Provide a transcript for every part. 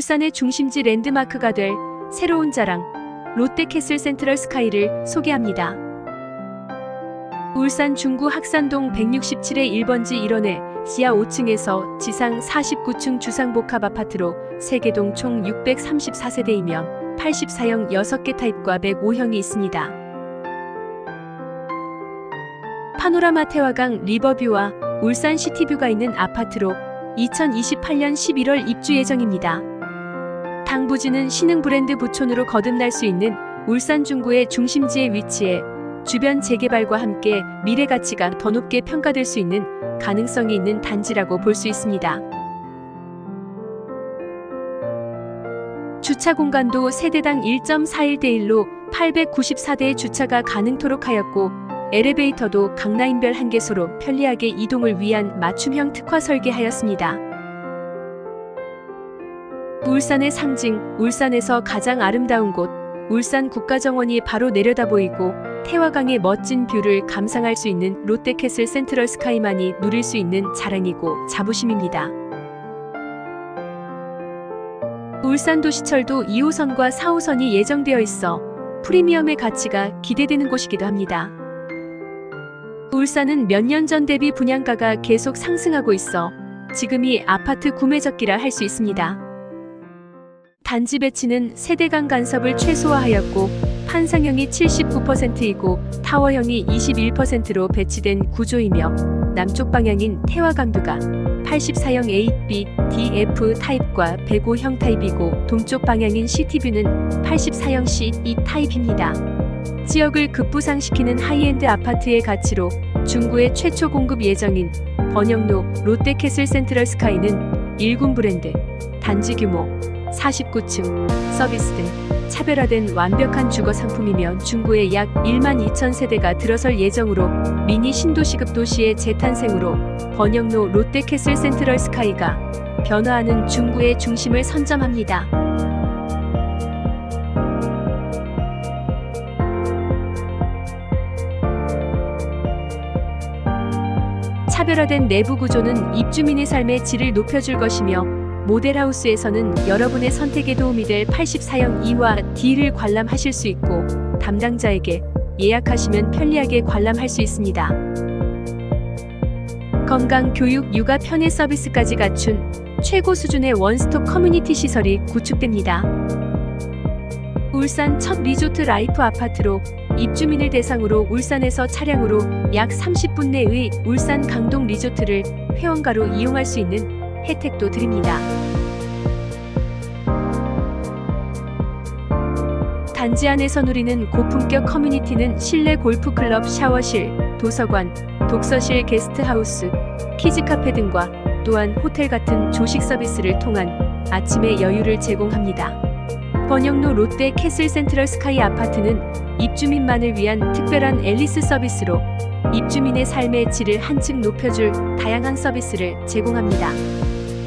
울산의 중심지 랜드마크가 될 새로운 자랑 롯데캐슬 센트럴 스카이를 소개합니다. 울산 중구 학산동 167의 1번지 1원에 지하 5층에서 지상 49층 주상복합 아파트로 세개동 총 634세대이며 84형 6개 타입과 105형이 있습니다. 파노라마 태화강 리버뷰와 울산 시티뷰가 있는 아파트로 2028년 11월 입주 예정입니다. 당부지는 신흥 브랜드 부촌으로 거듭날 수 있는 울산 중구의 중심지에 위치해 주변 재개발과 함께 미래 가치가 더 높게 평가될 수 있는 가능성이 있는 단지라고 볼 수 있습니다. 주차 공간도 세대당 1.41대 1로 894대의 주차가 가능토록 하였고 엘리베이터도 강라인별 한 개소로 편리하게 이동을 위한 맞춤형 특화 설계하였습니다. 울산의 상징, 울산에서 가장 아름다운 곳, 울산 국가정원이 바로 내려다 보이고 태화강의 멋진 뷰를 감상할 수 있는 롯데캐슬 센트럴 스카이만이 누릴 수 있는 자랑이고 자부심입니다. 울산도시철도 2호선과 4호선이 예정되어 있어 프리미엄의 가치가 기대되는 곳이기도 합니다. 울산은 몇 년 전 대비 분양가가 계속 상승하고 있어 지금이 아파트 구매 적기라 할 수 있습니다. 단지 배치는 세대 간 간섭을 최소화하였고 판상형이 79%이고 타워형이 21%로 배치된 구조이며 남쪽 방향인 태화강도가 84형 A, B, D, F 타입과 105형 타입이고 동쪽 방향인 CT뷰는 84형 C, E 타입입니다. 지역을 급부상시키는 하이엔드 아파트의 가치로 중구의 최초 공급 예정인 번영로 롯데캐슬 센트럴 스카이는 1군 브랜드, 단지 규모, 49층, 서비스 등 차별화된 완벽한 주거 상품이며 중구에 약 1만 2천 세대가 들어설 예정으로 미니 신도시급 도시의 재탄생으로 번영로 롯데캐슬 센트럴 스카이가 변화하는 중구의 중심을 선점합니다. 차별화된 내부 구조는 입주민의 삶의 질을 높여줄 것이며 모델하우스에서는 여러분의 선택에 도움이 될 84형 E와 D를 관람하실 수 있고 담당자에게 예약하시면 편리하게 관람할 수 있습니다. 건강, 교육, 육아 편의 서비스까지 갖춘 최고 수준의 원스톱 커뮤니티 시설이 구축됩니다. 울산 첫 리조트 라이프 아파트로 입주민을 대상으로 울산에서 차량으로 약 30분 내의 울산 강동 리조트를 회원가로 이용할 수 있는 혜택도 드립니다. 단지 안에서 누리는 고품격 커뮤니티는 실내 골프클럽, 샤워실, 도서관, 독서실, 게스트하우스, 키즈카페 등과 또한 호텔 같은 조식 서비스를 통한 아침의 여유를 제공합니다. 번영로 롯데 캐슬 센트럴 스카이 아파트는 입주민만을 위한 특별한 앨리스 서비스로 입주민의 삶의 질을 한층 높여줄 다양한 서비스를 제공합니다.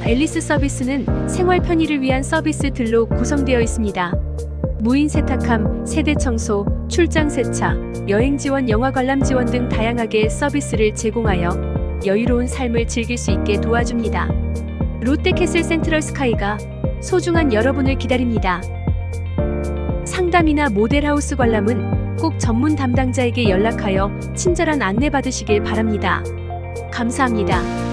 앨리스 서비스는 생활 편의를 위한 서비스들로 구성되어 있습니다. 무인 세탁함, 세대 청소, 출장 세차, 여행 지원, 영화 관람 지원 등 다양하게 서비스를 제공하여 여유로운 삶을 즐길 수 있게 도와줍니다. 롯데캐슬 센트럴 스카이가 소중한 여러분을 기다립니다. 상담이나 모델하우스 관람은 꼭 전문 담당자에게 연락하여 친절한 안내 받으시길 바랍니다. 감사합니다.